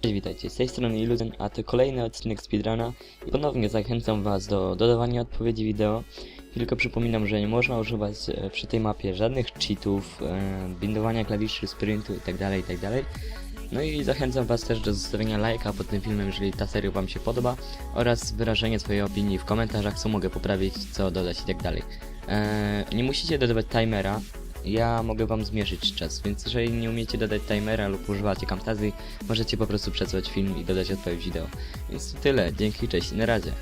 Cześć, witajcie, z tej strony Illusion, a to kolejny odcinek speedruna i ponownie zachęcam was do dodawania odpowiedzi wideo. Tylko przypominam, że nie można używać e, przy tej mapie żadnych cheatów, e, bindowania klawiszy, sprintu itd., itd. No i zachęcam was też do zostawienia lajka pod tym filmem, jeżeli ta seria wam się podoba oraz wyrażenie swojej opinii w komentarzach, co mogę poprawić, co dodać itd. E, nie musicie dodawać timera, ja mogę wam zmierzyć czas, więc jeżeli nie umiecie dodać timera lub używacie Camtasia, możecie po prostu przesłać film i dodać odpowiedź wideo. Więc to tyle, dzięki, cześć, na razie.